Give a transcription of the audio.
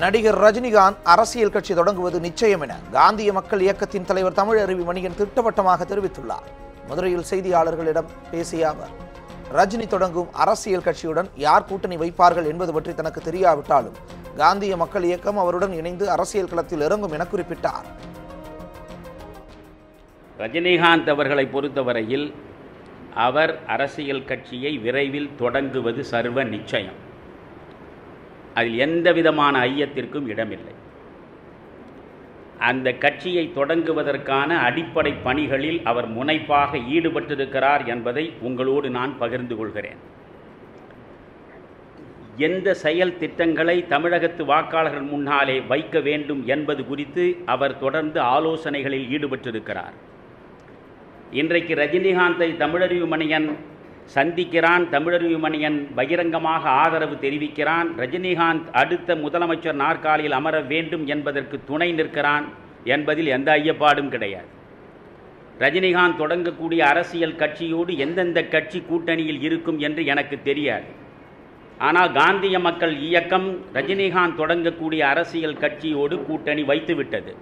நடிகர் ரஜினிகாந்த் அரசியல் கட்சி தொடங்குவது நிச்சயம் என காந்திய மக்கள் இயக்கத்தின் தலைவர் தமிழருவி மணியன் திட்டவட்டமாக தெரிவித்துள்ளார். மதுரையில் செய்தியாளர்களிடம் பேசிய அவர் ரஜினி தொடங்கும் அரசியல் கட்சியுடன் யார் கூட்டணி வைப்பார்கள் என்பது பற்றி தனக்கு தெரியாவிட்டாலும் காந்திய மக்கள் இயக்கம் அவருடன் இணைந்து அரசியல் களத்தில் இறங்கும் என குறிப்பிட்டார். ரஜினிகாந்த் அவர்களை பொறுத்தவரையில் அவர் அரசியல் கட்சியை விரைவில் தொடங்குவது சர்வ நிச்சயம். அதில் எந்த விதமான ஐயத்திற்கும் இடமில்லை. அந்த கட்சியை தொடங்குவதற்கான அடிப்படை பணிகளில் அவர் முனைப்பாக ஈடுபட்டிருக்கிறார் என்பதை உங்களோடு நான் பகிர்ந்து கொள்கிறேன். எந்த செயல் திட்டங்களை தமிழகத்து வாக்காளர்கள் முன்னாலே வைக்க வேண்டும் என்பது குறித்து அவர் தொடர்ந்து ஆலோசனைகளில் ஈடுபட்டிருக்கிறார். இன்றைக்கு ரஜினிகாந்தை தமிழறிவு மணியன் சந்திக்கிறான் தமிழறிவு மணியன் பகிரங்கமாக ஆதரவு தெரிவிக்கிறான். ரஜினிகாந்த் அடுத்த முதலமைச்சர் நாற்காலியில் அமர வேண்டும் என்பதற்கு துணை நிற்கிறான் என்பதில் எந்த ஐயப்பாடும் கிடையாது. ரஜினிகாந்த் தொடங்கக்கூடிய அரசியல் கட்சியோடு எந்தெந்த கட்சி கூட்டணியில் இருக்கும் என்று எனக்கு தெரியாது. ஆனால் காந்திய மக்கள் இயக்கம் ரஜினிகாந்த் தொடங்கக்கூடிய அரசியல் கட்சியோடு கூட்டணி வைத்துவிட்டது.